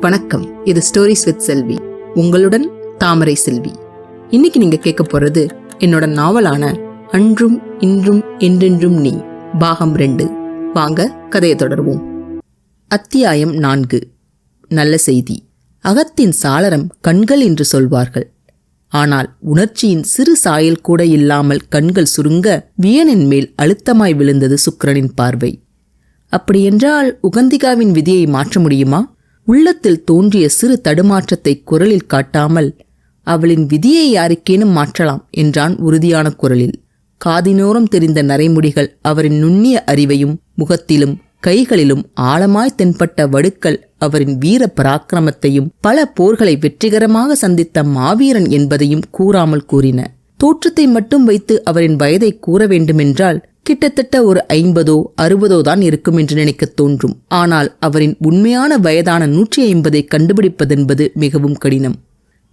வணக்கம். இது stories with செல்வி. உங்களுடன் தாமரை செல்வி. இன்னைக்கு நீங்க கேட்க போறது என்னோட நாவலான அன்றும் இன்றும் என்றென்றும் நீ பாகம் ரெண்டு. வாங்க கதையை தொடர்வோம். அத்தியாயம் நான்கு. நல்ல செய்தி. அகத்தின் சாளரம் கண்கள் என்று சொல்வார்கள். ஆனால் உணர்ச்சியின் சிறு சாயல் கூட இல்லாமல் கண்கள் சுருங்க வியனின் மேல் அழுத்தமாய் விழுந்தது சுக்கிரனின் பார்வை. அப்படியென்றால் உகந்திகாவின் விதியை மாற்ற முடியுமா? உள்ளத்தில் தோன்றிய சிறு தடுமாற்றத்தை குரலில் காட்டாமல் அவளின் விதியை யாருக்கேனும் மாற்றலாம் என்றான் உறுதியான குரலில். காதினோரம் தெரிந்த நரைமுடிகள் அவரின் நுண்ணிய அறிவையும் முகத்திலும் கைகளிலும் ஆழமாய் தென்பட்ட வடுக்கள் அவரின் வீர பராக்கிரமத்தையும் பல போர்களை வெற்றிகரமாக சந்தித்த மாவீரன் என்பதையும் கூறாமல் கூறின. தோற்றத்தை மட்டும் வைத்து அவரின் வயதை கூற வேண்டுமென்றால் கிட்டத்தட்ட ஒரு ஐம்பதோ அறுபதோ தான் இருக்கும் என்று நினைக்க தோன்றும். ஆனால் அவரின் உண்மையான வயதான நூற்றி ஐம்பதை கண்டுபிடிப்பதென்பது மிகவும் கடினம்.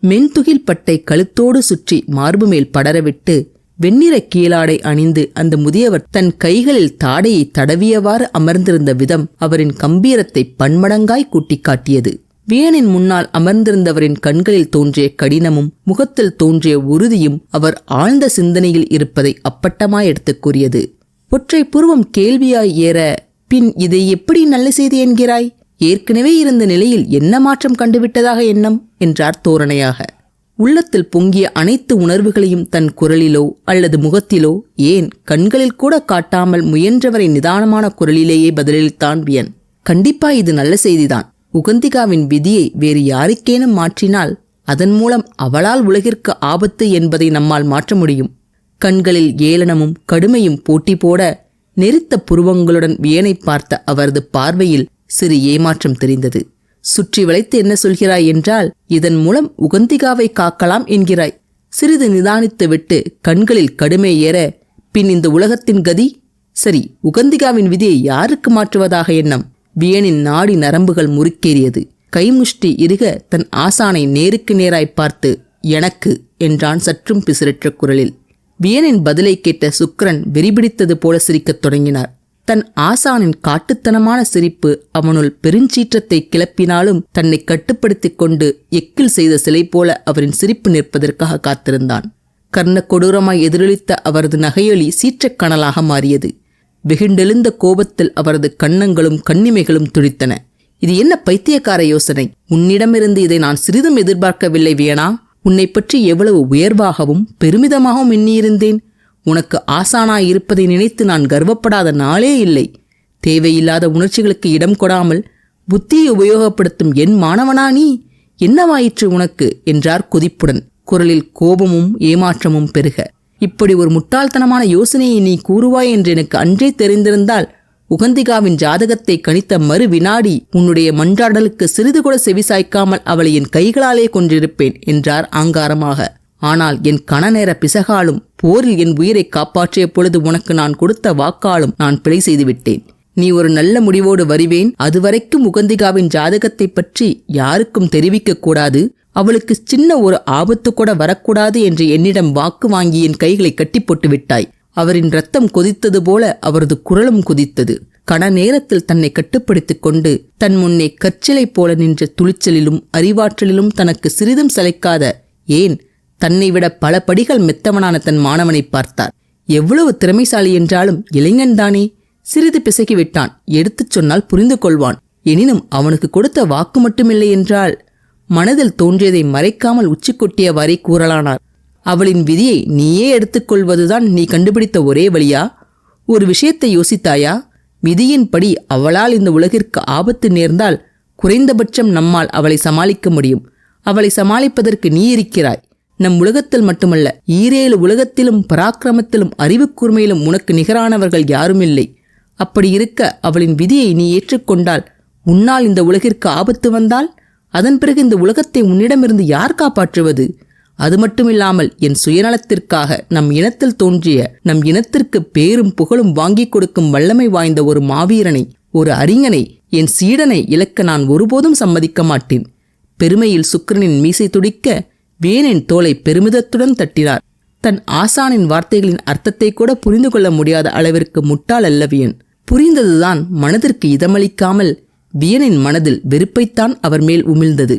மென்துகில் பட்டை கழுத்தோடு சுற்றி மார்பு மேல் படரவிட்டு வெண்ணிற கீழாடை அணிந்து அந்த முதியவர் தன் கைகளில் தாடையை தடவியவாறு அமர்ந்திருந்த விதம் அவரின் கம்பீரத்தை பன்மடங்காய் கூட்டிக் காட்டியது வியனின் முன்னால் அமர்ந்திருந்தவரின் கண்களில் தோன்றிய கடினமும் முகத்தில் தோன்றிய உறுதியும் அவர் ஆழ்ந்த சிந்தனையில் இருப்பதை அப்பட்டமாய் எடுத்துக் கூறியது. ஒற்றை புருவம் கேள்வியாய் ஏற பின் இதை எப்படி நல்ல செய்தி என்கிறாய்? ஏற்கனவே இருந்த நிலையில் என்ன மாற்றம் கண்டுவிட்டதாக எண்ணம்? என்றார் தோரணையாக. உள்ளத்தில் பொங்கிய அனைத்து உணர்வுகளையும் தன் குரலிலோ அல்லது முகத்திலோ ஏன் கண்களில் கூட காட்டாமல் முயன்றவரை நிதானமான குரலிலேயே பதிலளித்தான் வியன் கண்டிப்பா இது நல்ல செய்திதான். உகந்திகாவின் விதியை வேறு யாருக்கேனும் மாற்றினால் அதன் மூலம் அவளால் உலகிற்கு ஆபத்து என்பதை நம்மால் மாற்ற முடியும். கண்களில் ஏளனமும் கடுமையும் போட்டி போட நெரித்த புருவங்களுடன் வியனை பார்த்த அவரது பார்வையில் சிறு ஏமாற்றம் தெரிந்தது. சுற்றி வளைத்து என்ன சொல்கிறாய் என்றால் இதன் மூலம் உகந்திகாவை காக்கலாம் என்கிறாய். சிறிது நிதானித்து விட்டு கண்களில் கடுமை ஏற பின் இந்த உலகத்தின் கதி? சரி உகந்திகாவின் விதியை யாருக்கு மாற்றுவதாக எண்ணம்? வியனின் நாடி நரம்புகள் முறுக்கேறியது. கைமுஷ்டி இருக தன் ஆசானை நேருக்கு நேராய் பார்த்து எனக்கு என்றான் சற்றும் பிசிறற்ற குரலில். வியனின் பதிலை கேட்ட சுக்கரன் வெறிபிடித்தது போல சிரிக்கத் தொடங்கினார். தன் ஆசானின் காட்டுத்தனமான சிரிப்பு அவனுள் பெருஞ்சீற்றத்தை கிளப்பினாலும் தன்னை கட்டுப்படுத்திக் கொண்டு எக்கில் செய்த சிலை போல அவரின் சிரிப்பு நிற்பதற்காக காத்திருந்தான். கர்ண கொடூரமாய் எதிரொலித்த அவரது நகையொலி சீற்றக் கணலாக மாறியது. வெகுண்டெழுந்த கோபத்தில் அவரது கன்னங்களும் கண்ணிமைகளும் துடித்தன. இது என்ன பைத்தியக்கார யோசனை? உன்னிடமிருந்து இதை நான் சிறிதும் எதிர்பார்க்கவில்லை வியனா? உன்னை பற்றி எவ்வளவு உயர்வாகவும் பெருமிதமாகவும் எண்ணியிருந்தேன். உனக்கு ஆசானாயிருப்பதை நினைத்து நான் கர்வப்படாத நாளே இல்லை. தேவையில்லாத உணர்ச்சிகளுக்கு இடம் கொடாமல் புத்தியை உபயோகப்படுத்தும் என் மாணவனா நீ? என்னவாயிற்று உனக்கு? என்றார் கொதிப்புடன். குரலில் கோபமும் ஏமாற்றமும் பெருக. இப்படி ஒரு முட்டாள்தனமான யோசனையை நீ கூறுவாய் என்று எனக்கு அன்றே தெரிந்திருந்தால் உகந்திகாவின் ஜாதகத்தை கணித்த மறு வினாடி உன்னுடைய மன்றாடலுக்கு சிறிது கூட செவிசாய்க்காமல் அவளை என் கைகளாலே கொன்றிருப்பேன் என்றார் ஆங்காரமாக. ஆனால் என் கணநேர பிசகாலும் போரில் என் உயிரை காப்பாற்றிய பொழுது உனக்கு நான் கொடுத்த வாக்காலும் நான் பிழை செய்துவிட்டேன். நீ ஒரு நல்ல முடிவோடு வருவேன். அதுவரைக்கும் உகந்திகாவின் ஜாதகத்தை பற்றி யாருக்கும் தெரிவிக்க கூடாது. அவளுக்கு சின்ன ஒரு ஆபத்து கூட வரக்கூடாது என்று என்னிடம் வாக்கு வாங்கி என் கைகளை கட்டி போட்டு விட்டாய் அவரின் ரத்தம் கொதித்தது போல அவரது குரலும் கொதித்தது. கண நேரத்தில் தன்னை கட்டுப்படுத்திக் கொண்டு தன் முன்னே கற்சிலை போல நின்ற துளிச்சலிலும் அறிவாற்றலிலும் தனக்கு சிறிதும் சளைக்காத ஏன் தன்னை விட பல படிகள் மெத்தவனான தன் மாணவனை பார்த்தார். எவ்வளவு திறமைசாலி என்றாலும் இளைஞன்தானே சிறிது பிசகிவிட்டான். எடுத்துச் சொன்னால் புரிந்து கொள்வான். எனினும் அவனுக்கு கொடுத்த வாக்கு மட்டுமில்லை என்றால் மனதில் தோன்றியதை மறைக்காமல் உச்சி கொட்டியவாறே கூறலானார். அவளின் விதியை நீயே எடுத்துக்கொள்வதுதான் நீ கண்டுபிடித்த ஒரே வழியா? ஒரு விஷயத்தை யோசித்தாயா? விதியின்படி அவளால் இந்த உலகிற்கு ஆபத்து நேர்ந்தால் குறைந்தபட்சம் நம்மால் அவளை சமாளிக்க முடியும். அவளை சமாளிப்பதற்கு நீ இருக்கிறாய். நம் உலகத்தில் மட்டுமல்ல ஈரேழு உலகத்திலும் பராக்கிரமத்திலும் அறிவு கூர்மையிலும் உனக்கு நிகரானவர்கள் யாருமில்லை. அப்படி இருக்க அவளின் விதியை நீ ஏற்றுக்கொண்டால் உன்னால் இந்த உலகிற்கு ஆபத்து வந்தால்? அதன் பிறகு இந்த உலகத்தை உன்னிடமிருந்து யார் காப்பாற்றுவது? அது மட்டுமில்லாமல் என் சுயநலத்திற்காக நம் இனத்தில் தோன்றிய நம் இனத்திற்கு பேரும் புகழும் வாங்கிக் கொடுக்கும் வல்லமை வாய்ந்த ஒரு மாவீரனை ஒரு அறிஞனை என் சீடனை இழக்க நான் ஒருபோதும் சம்மதிக்க மாட்டேன். பெருமையில் சுக்கிரனின் மீசை துடிக்க வேனின் தோலை பெருமிதத்துடன் தட்டினார். தன் ஆசானின் வார்த்தைகளின் அர்த்தத்தை கூட புரிந்து கொள்ள முடியாத அளவிற்கு முட்டாள் அல்லவியன். புரிந்ததுதான் மனதிற்கு இதமளிக்காமல் வியனின் மனதில் வெறுப்பைத்தான் அவர் மேல் உமிழ்ந்தது.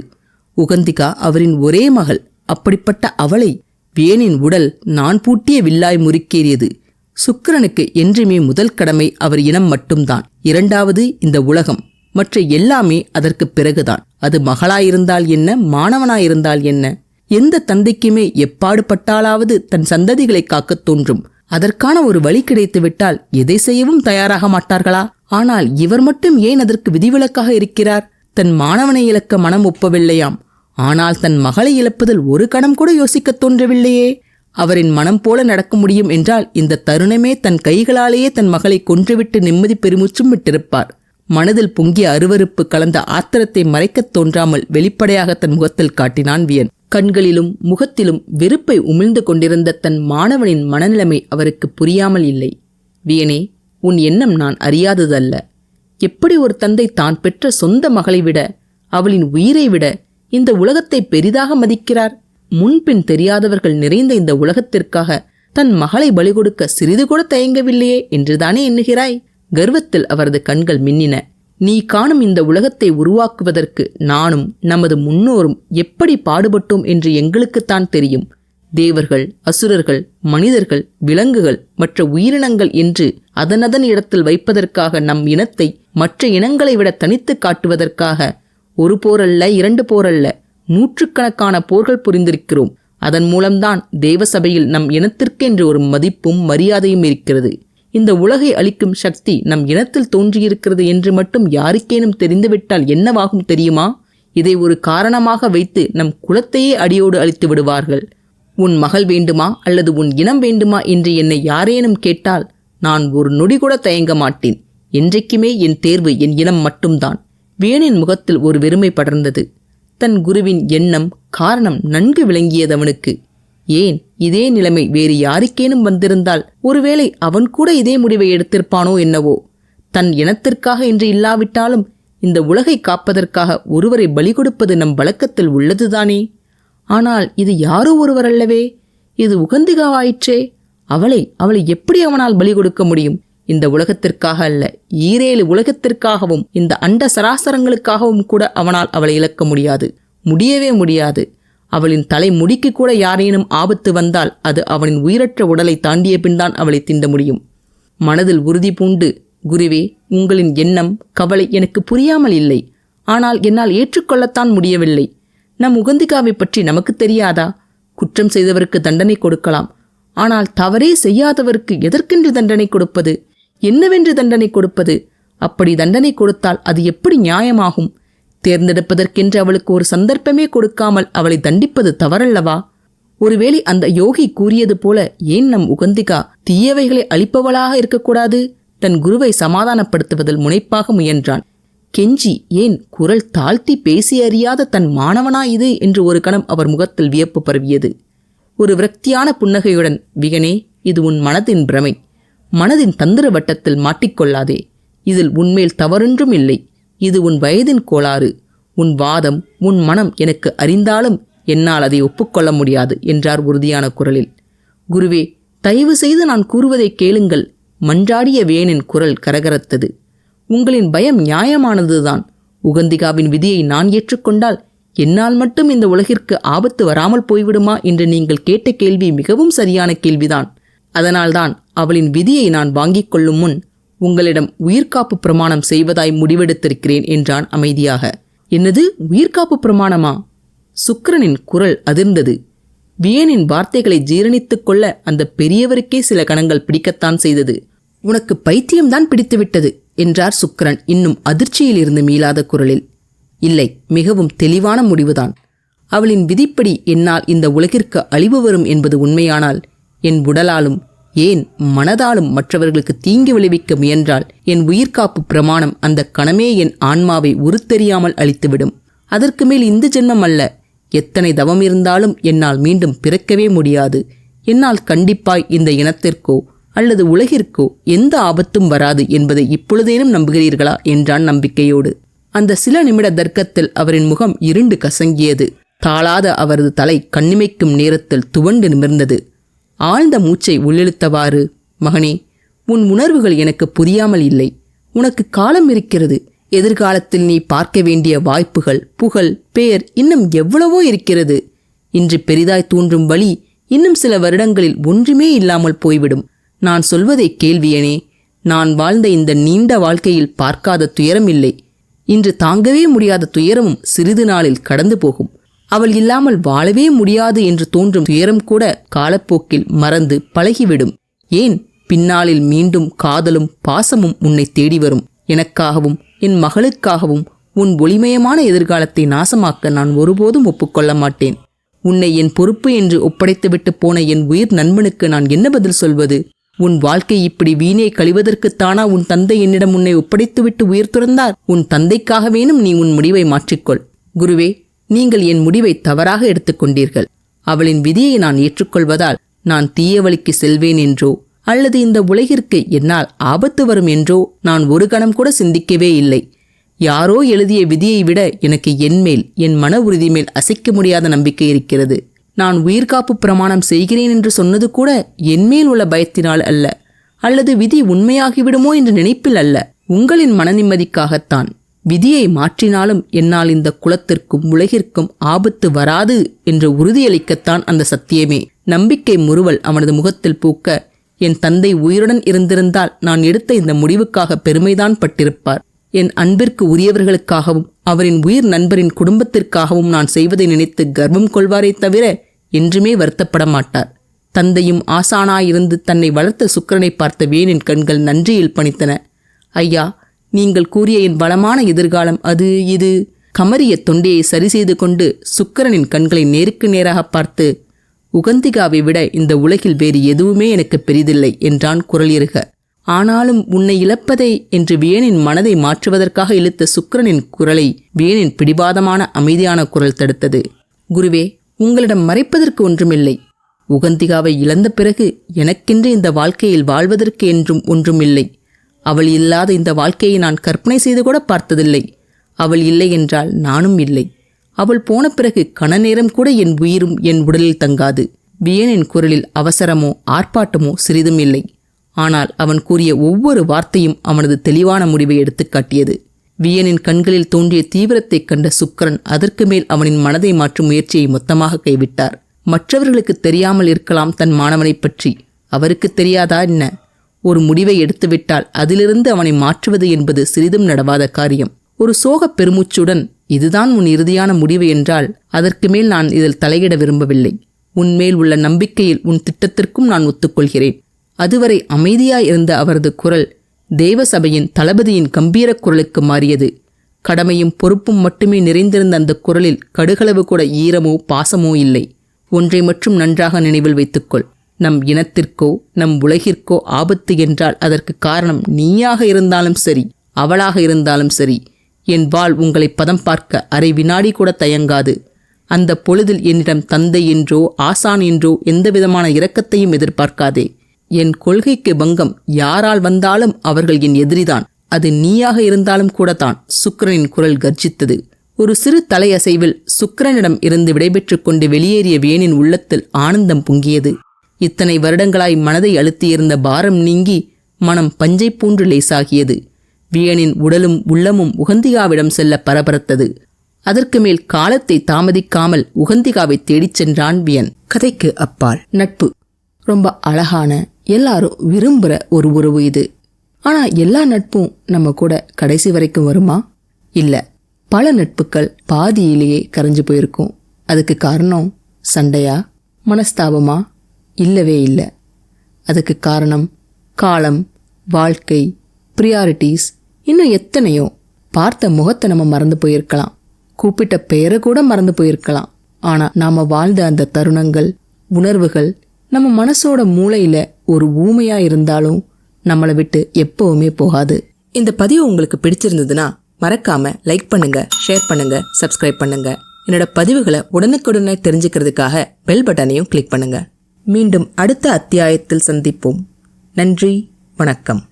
உகந்திகா அவரின் ஒரே மகள் அப்படிப்பட்ட அவளை வேனின் உடல் நான் பூட்டிய வில்லாய் முறுக்கேறியது. சுக்கிரனுக்கு என்றுமே முதல் கடமை அவர் இனம் மட்டும்தான். இரண்டாவது இந்த உலகம். மற்ற எல்லாமே அதற்கு பிறகுதான். அது மகளாயிருந்தால் என்ன மாணவனாயிருந்தால் என்ன? எந்த தந்தைக்குமே எப்பாடுபட்டாலாவது தன் சந்ததிகளை காக்கத் தோன்றும். அதற்கான ஒரு வழி கிடைத்துவிட்டால் எதை செய்யவும் தயாராக மாட்டார்களா? ஆனால் இவர் மட்டும் ஏன் அதற்கு விதிவிலக்காக இருக்கிறார்? தன் மாணவனை இழக்க மனம் ஒப்பவில்லையாம். ஆனால் தன் மகளை இழப்பதில் ஒரு கணம் கூட யோசிக்கத் தோன்றவில்லையே. அவரின் மனம் போல நடக்க முடியும் என்றால் இந்த தருணமே தன் கைகளாலேயே தன் மகளை கொன்றுவிட்டு நிம்மதி பெருமூச்சும் விட்டிருப்பார். மனதில் பொங்கிய அருவருப்பு கலந்த ஆத்திரத்தை மறைக்கத் தோன்றாமல் வெளிப்படையாக தன் முகத்தில் காட்டினான் வியன். கண்களிலும் முகத்திலும் வெறுப்பை உமிழ்ந்து கொண்டிருந்த தன் மாணவனின் மனநிலைமை அவருக்கு புரியாமல் இல்லை. வியனே உன் எண்ணம் நான் அறியாததல்ல. எப்படி ஒரு தந்தை தான் பெற்ற சொந்த மகளை விட அவளின் உயிரை விட இந்த உலகத்தை பெரிதாக மதிக்கிறார். முன்பின் தெரியாதவர்கள் நிறைந்த இந்த உலகத்திற்காக தன் மகளை பலி கொடுக்க சிறிது கூட தயங்கவில்லையே என்றுதானே எண்ணுகிறாய்? கர்வத்தில் அவரது கண்கள் மின்னின. நீ காணும் இந்த உலகத்தை உருவாக்குவதற்கு நானும் நமது முன்னோரும் எப்படி பாடுபட்டோம் என்று எங்களுக்குத்தான் தெரியும். தேவர்கள் அசுரர்கள் மனிதர்கள் விலங்குகள் மற்ற உயிரினங்கள் என்று அதனதன் இடத்தில் வைப்பதற்காக நம் இனத்தை மற்ற இனங்களை விட தனித்து காட்டுவதற்காக ஒரு போரல்ல இரண்டு போரல்ல. நூற்றுக்கணக்கான போர்கள் புரிந்திருக்கிறோம். அதன் மூலம்தான் தேவசபையில் நம் இனத்திற்கென்று ஒரு மதிப்பும் மரியாதையும் இருக்கிறது. இந்த உலகை அளிக்கும் சக்தி நம் இனத்தில் தோன்றியிருக்கிறது என்று மட்டும் யாருக்கேனும் தெரிந்துவிட்டால் என்னவாகும் தெரியுமா? இதை ஒரு காரணமாக வைத்து நம் குலத்தையே அடியோடு அழித்து விடுவார்கள். உன் மகள் வேண்டுமா? அல்லது உன் இனம் வேண்டுமா? என்று என்னை யாரேனும் கேட்டால் நான் ஒரு நொடி கூட தயங்க மாட்டேன். என்றைக்குமே என் தேர்வு என் இனம் மட்டும்தான். வேணின் முகத்தில் ஒரு வெறுமை படர்ந்தது. தன் குருவின் எண்ணம் காரணம் நன்கு விளங்கியதவனுக்கு. ஏன் இதே நிலைமை வேறு யாருக்கேனும் வந்திருந்தால் ஒருவேளை அவன் கூட இதே முடிவை எடுத்திருப்பானோ என்னவோ. தன் இனத்திற்காக இன்று இல்லாவிட்டாலும் இந்த உலகை காப்பதற்காக ஒருவரை பலி கொடுப்பது நம் வழக்கத்தில் உள்ளதுதானே? ஆனால் இது யாரோ ஒருவர் அல்லவே? இது உகந்திகாவாயிற்றே. அவளை அவளை எப்படி அவனால் பலி கொடுக்க முடியும்? இந்த உலகத்திற்காக அல்ல ஈரேழு உலகத்திற்காகவும் இந்த அண்ட சராசரங்களுக்காகவும் கூட அவனால் அவளை இழக்க முடியாது. முடியவே முடியாது. அவளின் தலை முடிக்கு கூட யாரேனும் ஆபத்து வந்தால் அது அவனின் உயிரற்ற உடலை தாண்டிய பின்தான் அவளை திண்ட முடியும். மனதில் உறுதி பூண்டு குருவே உங்களின் எண்ணம் கவலை எனக்கு புரியாமல் இல்லை. ஆனால் என்னால் ஏற்றுக்கொள்ளத்தான் முடியவில்லை. நம் உகந்திகாவை பற்றி நமக்கு தெரியாதா? குற்றம் செய்தவருக்கு தண்டனை கொடுக்கலாம். ஆனால் தவறே செய்யாதவருக்கு எதற்கென்று தண்டனை கொடுப்பது? என்னவென்று தண்டனை கொடுப்பது? அப்படி தண்டனை கொடுத்தால் அது எப்படி நியாயமாகும்? தேர்ந்தெடுப்பதற்கென்று அவளுக்கு ஒரு சந்தர்ப்பமே கொடுக்காமல் அவளை தண்டிப்பது தவறல்லவா? ஒருவேளை அந்த யோகி கூறியது போல ஏன் நம் உகந்திகா தீயவைகளை அளிப்பவளாக இருக்கக்கூடாது? தன் குருவை சமாதானப்படுத்துவதில் முனைப்பாக முயன்றான். கெஞ்சி ஏன் குரல் தாழ்த்தி பேசி அறியாத தன் மாணவனா இது? என்று ஒரு கணம் அவர் முகத்தில் வியப்பு பரவியது. ஒரு விரக்தியான புன்னகையுடன் விகனே இது உன் மனதின் பிரமை. மனதின் தந்திர வட்டத்தில் மாட்டிக்கொள்ளாதே. இதில் உன்மேல் தவறொன்றும் இல்லை. இது உன் வயதின் கோளாறு. உன் வாதம் உன் மனம் எனக்கு அறிந்தாலும் என்னால் அதை ஒப்புக்கொள்ள முடியாது என்றார் உறுதியான குரலில். குருவே தயவு செய்து நான் கூறுவதை கேளுங்கள். மன்றாடிய வேனின் குரல் கரகரத்தது. உங்களின் பயம் நியாயமானதுதான். உகந்திகாவின் விதியை நான் ஏற்றுக்கொண்டால் என்னால் மட்டும் இந்த உலகிற்கு ஆபத்து வராமல் போய்விடுமா என்று நீங்கள் கேட்ட கேள்வி மிகவும் சரியான கேள்விதான். அதனால்தான் அவளின் விதியை நான் வாங்கிக் கொள்ளும் முன் உங்களிடம் உயிர்காப்பு பிரமாணம் செய்வதாய் முடிவெடுத்திருக்கிறேன் என்றான் அமைதியாக. என்னது உயிர்காப்பு பிரமாணமா? சுக்கரனின் குரல் அதிர்ந்தது. வியனின் வார்த்தைகளை ஜீரணித்துக் கொள்ள அந்த பெரியவருக்கே சில கணங்கள் பிடிக்கத்தான் செய்தது. உனக்கு பைத்தியம்தான் பிடித்துவிட்டது என்றார் சுக்கரன் இன்னும் அதிர்ச்சியில் இருந்து மீளாத குரலில். இல்லை மிகவும் தெளிவான முடிவுதான். அவளின் விதிப்படி என்னால் இந்த உலகிற்கு அழிவு வரும் என்பது உண்மையானால் என் உடலாலும் ஏன் மனதாலும் மற்றவர்களுக்கு தீங்கு விளைவிக்க முயன்றால் என் உயிர்காப்பு பிரமாணம் அந்த கணமே என் ஆன்மாவை உருத்தெரியாமல் அழித்துவிடும். அதற்கு மேல் இந்த ஜென்மம் அல்ல. எத்தனை தவம் இருந்தாலும் என்னால் மீண்டும் பிறக்கவே முடியாது. என்னால் கண்டிப்பாய் இந்த இனத்திற்கோ அல்லது உலகிற்கோ எந்த ஆபத்தும் வராது என்பதை இப்பொழுதேனும் நம்புகிறீர்களா என்றான் நம்பிக்கையோடு. அந்த சில நிமிட தர்க்கத்தில் அவரின் முகம் இருண்டு கசங்கியது. தாளாத அவரது தலை கண்ணிமைக்கும் நேரத்தில் துவண்டு நிமிர்ந்தது. ஆழ்ந்த மூச்சை உள்ளிழுத்தவாறு மகனே உன் உணர்வுகள் எனக்கு புரியாமல் இல்லை. உனக்கு காலம் இருக்கிறது. எதிர்காலத்தில் நீ பார்க்க வேண்டிய வாய்ப்புகள் புகழ் பெயர் இன்னும் எவ்வளவோ இருக்கிறது. இன்று பெரிதாய் தோன்றும் வழி இன்னும் சில வருடங்களில் ஒன்றுமே இல்லாமல் போய்விடும். நான் சொல்வதை கேள்வியனே நான் வாழ்ந்த இந்த நீண்ட வாழ்க்கையில் பார்க்காத துயரம் இல்லை. இன்று தாங்கவே முடியாத துயரமும் சிறிது நாளில் கடந்து போகும். அவள் இல்லாமல் வாழவே முடியாது என்று தோன்றும் துயரம் கூட காலப்போக்கில் மறந்து பழகிவிடும். ஏன்? பின்னாளில் மீண்டும் காதலும் பாசமும் உன்னை தேடி வரும். எனக்காகவும் என் மகளுக்காகவும் உன் ஒளிமயமான எதிர்காலத்தை நாசமாக்க நான் ஒருபோதும் ஒப்புக்கொள்ள மாட்டேன். உன்னை என் பொறுப்பு என்று ஒப்படைத்துவிட்டு போன என் உயிர் நண்பனுக்கு நான் என்ன பதில் சொல்வது? உன் வாழ்க்கை இப்படி வீணே கழிவதற்குத்தானா உன் தந்தை என்னிடம் உன்னை ஒப்படைத்துவிட்டு உயிர் துறந்தார்? உன் தந்தைக்காகவேனும் நீ உன் முடிவை மாற்றிக்கொள். குருவே நீங்கள் என் முடிவை தவறாக எடுத்துக்கொண்டீர்கள். அவளின் விதியை நான் ஏற்றுக்கொள்வதால் நான் தீய வழிக்கு செல்வேன் என்றோ அல்லது இந்த உலகிற்கு என்னால் ஆபத்து வரும் என்றோ நான் ஒரு கணம் கூட சிந்திக்கவே இல்லை. யாரோ எழுதிய விதியை விட எனக்கு என்மேல் என் மன உறுதி மேல் அசைக்க முடியாத நம்பிக்கை இருக்கிறது. நான் உயிர்காப்பு பிரமாணம் செய்கிறேன் என்று சொன்னது கூட என்மேல் உள்ள பயத்தினால் அல்ல அல்லது விதி உண்மையாகிவிடுமோ என்ற நினைப்பில் அல்ல உங்களின் மன நிம்மதிக்காகத்தான் விதியை மாற்றினாலும் என்னால் இந்த குலத்திற்கும் உலகிற்கும் ஆபத்து வராது என்று உறுதியளிக்கத்தான் அந்த சத்தியமே. நம்பிக்கை முறுவல் அவனது முகத்தில் பூக்க என் தந்தை உயிருடன் இருந்திருந்தால் நான் எடுத்த இந்த முடிவுக்காக பெருமைதான் பட்டிருப்பார். என் அன்பிற்கு உரியவர்களுக்காகவும் அவரின் உயிர் நண்பரின் குடும்பத்திற்காகவும் நான் செய்வதை நினைத்து கர்வம் கொள்வாரே தவிர என்றுமே வருத்தப்பட மாட்டார். தந்தையும் ஆசானாயிருந்து தன்னை வளர்த்த சுக்கரனை பார்த்த வேனின் கண்கள் நன்றியில் பணித்தன. ஐயா நீங்கள் கூறிய என் பலமான எதிர்காலம் அது இது. கமரிய தொண்டையை சரி செய்து கொண்டு சுக்கரனின் கண்களை நேருக்கு நேராக பார்த்து உகந்திகாவை விட இந்த உலகில் வேறு எதுவுமே எனக்கு பெரிதில்லை என்றான் குரல் இருக ஆனாலும் உன்னை இழப்பதை என்று வியனின் மனதை மாற்றுவதற்காக இழுத்த சுக்கரனின் குரலை வியனின் பிடிவாதமான அமைதியான குரல் தடுத்தது. குருவே உங்களிடம் மறைப்பதற்கு ஒன்றுமில்லை. உகந்திகாவை இழந்த பிறகு எனக்கென்று இந்த வாழ்க்கையில் வாழ்வதற்கு என்றும் ஒன்றுமில்லை. அவள் இல்லாத இந்த வாழ்க்கையை நான் கற்பனை செய்து கூட பார்த்ததில்லை. அவள் இல்லை என்றால் நானும் இல்லை. அவள் போன பிறகு கண நேரம் கூட என் உயிரும் என் உடலில் தங்காது. வியனின் குரலில் அவசரமோ ஆர்ப்பாட்டமோ சிறிதும் இல்லை. ஆனால் அவன் கூறிய ஒவ்வொரு வார்த்தையும் அவனது தெளிவான முடிவை எடுத்துக்காட்டியது வியனின் கண்களில் தோன்றிய தீவிரத்தைக் கண்ட சுக்கரன் அதற்கு மேல் அவனின் மனதை மாற்றும் முயற்சியை மொத்தமாக கைவிட்டார். மற்றவர்களுக்கு தெரியாமல் இருக்கலாம் தன் மாணவனைப் பற்றி. அவருக்கு தெரியாதா என்ன? ஒரு முடிவை எடுத்துவிட்டால் அதிலிருந்து அவனை மாற்றுவது என்பது சிறிதும் நடவாத காரியம். ஒரு சோகப் பெருமூச்சுடன் இதுதான் உன் இறுதியான முடிவு என்றால் அதற்கு மேல் நான் இதில் தலையிட விரும்பவில்லை. உன்மேல் உள்ள நம்பிக்கையில் உன் திட்டத்திற்கும் நான் ஒத்துக்கொள்கிறேன். அதுவரை அமைதியாய் இருந்த அவரது குரல் தேவசபையின் தளபதியின் கம்பீர குரலுக்கு மாறியது. கடமையும் பொறுப்பும் மட்டுமே நிறைந்திருந்த அந்த குரலில் கடுகளவு கூட ஈரமோ பாசமோ இல்லை. ஒன்றை மட்டும் நன்றாக நினைவில் வைத்துக்கொள். நம் இனத்திற்கோ நம் உலகிற்கோ ஆபத்து என்றால் அதற்கு காரணம் நீயாக இருந்தாலும் சரி அவளாக இருந்தாலும் சரி. என் வாழ் உங்களை பதம் பார்க்க அரை வினாடி கூட தயங்காது. அந்த பொழுதில் என்னிடம் தந்தை என்றோ ஆசான் என்றோ எந்தவிதமான இரக்கத்தையும் எதிர்பார்க்காதே. என் கொள்கைக்கு பங்கம் யாரால் வந்தாலும் அவர்கள் என் எதிரிதான். அது நீயாக இருந்தாலும் கூட தான் சுக்கரனின் குரல் கர்ஜித்தது. ஒரு சிறு தலையசைவில் சுக்கரனிடம் இருந்து விடைபெற்றுக் கொண்டு வெளியேறிய வேனின் உள்ளத்தில் ஆனந்தம் பொங்கியது. இத்தனை வருடங்களாய் மனதை அழுத்தியிருந்த பாரம் நீங்கி மனம் பஞ்சை பூன்று லேசாகியது. வியனின் உடலும் உள்ளமும் உகந்திகாவிடம் செல்ல பரபரத்தது. அதற்கு மேல் காலத்தை தாமதிக்காமல் உகந்திகாவை தேடிச் சென்றான் வியன். கதைக்கு அப்பால். நட்பு. ரொம்ப அழகான எல்லாரும் விரும்புகிற ஒரு உறவு இது. ஆனால் எல்லா நட்பும் நம்ம கூட கடைசி வரைக்கும் வருமா? இல்லை பல நட்புகள் பாதியிலேயே கரைஞ்சு போயிருக்கும். அதுக்கு காரணம் சண்டையா? மனஸ்தாபமா? இல்லவே இல்லை. அதுக்கு காரணம் காலம் வாழ்க்கை ப்ரியாரிட்டிஸ் இன்னும் எத்தனையோ. பார்த்த முகத்தை நம்ம மறந்து போயிருக்கலாம். கூப்பிட்ட பெயரை கூட மறந்து போயிருக்கலாம். ஆனால் நாம் வாழ்ந்த அந்த தருணங்கள் உணர்வுகள் நம்ம மனசோட மூளையில் ஒரு ஊமையாக இருந்தாலும் நம்மளை விட்டு எப்பவுமே போகாது. இந்த பதிவு உங்களுக்கு பிடிச்சிருந்ததுன்னா மறக்காம லைக் பண்ணுங்க ஷேர் பண்ணுங்க சப்ஸ்கிரைப் பண்ணுங்க. என்னோட பதிவுகளை உடனுக்குடனே தெரிஞ்சுக்கிறதுக்காக பெல் பட்டனையும் கிளிக் பண்ணுங்க. மீண்டும் அடுத்த அத்தியாயத்தில் சந்திப்போம். நன்றி வணக்கம்.